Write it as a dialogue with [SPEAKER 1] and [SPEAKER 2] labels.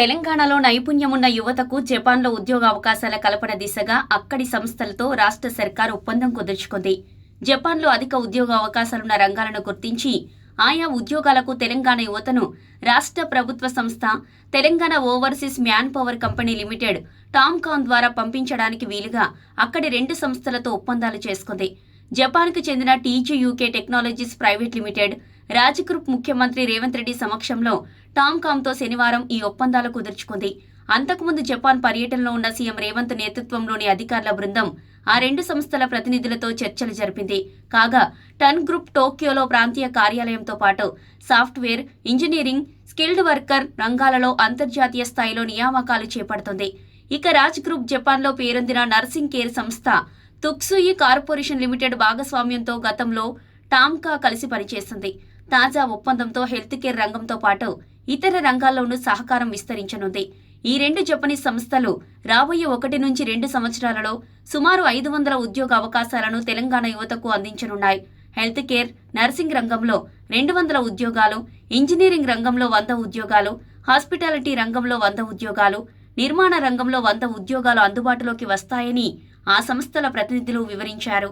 [SPEAKER 1] తెలంగాణలో నైపుణ్యమున్న యువతకు జపాన్లో ఉద్యోగ అవకాశాల కల్పన దిశగా అక్కడి సంస్థలతో రాష్ట్ర సర్కార్ ఒప్పందం కుదుర్చుకుంది. జపాన్లో అధిక ఉద్యోగ అవకాశాలున్న రంగాలను గుర్తించి ఆయా ఉద్యోగాలకు తెలంగాణ యువతను రాష్ట్ర ప్రభుత్వ సంస్థ Telangana overseas man power company limited TOMCOM ద్వారా పంపించడానికి వీలుగా అక్కడి రెండు సంస్థలతో ఒప్పందాలు చేసుకుంది. జపాన్కు చెందిన TG UK technologies private limited. Raj group ముఖ్యమంత్రి రేవంత్ రెడ్డి సమక్షంలో టామ్కామ్తో శనివారం ఈ ఒప్పందాలు కుదుర్చుకుంది. అంతకుముందు జపాన్ పర్యటనలో ఉన్న సీఎం రేవంత్ నేతృత్వంలోని అధికారుల బృందం ఆ రెండు సంస్థల ప్రతినిధులతో చర్చలు జరిపింది. కాగా టన్ గ్రూప్ టోక్యోలో ప్రాంతీయ కార్యాలయంతో పాటు సాఫ్ట్వేర్ ఇంజనీరింగ్ స్కిల్డ్ వర్కర్ రంగాలలో అంతర్జాతీయ స్థాయిలో నియామకాలు చేపడుతుంది. ఇక రాజ్ గ్రూప్ జపాన్లో పేరొందిన నర్సింగ్ కేర్ సంస్థ తుక్సుయి కార్పొరేషన్ లిమిటెడ్ భాగస్వామ్యంతో గతంలో టామ్కా కలిసి పనిచేస్తుంది తాజా ఒప్పందంతో హెల్త్ కేర్ రంగంతో పాటు ఇతర రంగాల్లోనూ సహకారం విస్తరించనుంది. ఈ రెండు జపనీస్ సంస్థలు రాబోయే ఒకటి నుంచి రెండు సంవత్సరాలలో సుమారు ఐదు వందల ఉద్యోగ అవకాశాలను తెలంగాణ యువతకు అందించనున్నాయి. హెల్త్ కేర్ నర్సింగ్ రంగంలో రెండు వందల ఉద్యోగాలు ఇంజనీరింగ్ రంగంలో వంద ఉద్యోగాలు హాస్పిటాలిటీ రంగంలో వంద ఉద్యోగాలు నిర్మాణ రంగంలో వంద ఉద్యోగాలు అందుబాటులోకి వస్తాయని ఆ సంస్థల ప్రతినిధులు వివరించారు.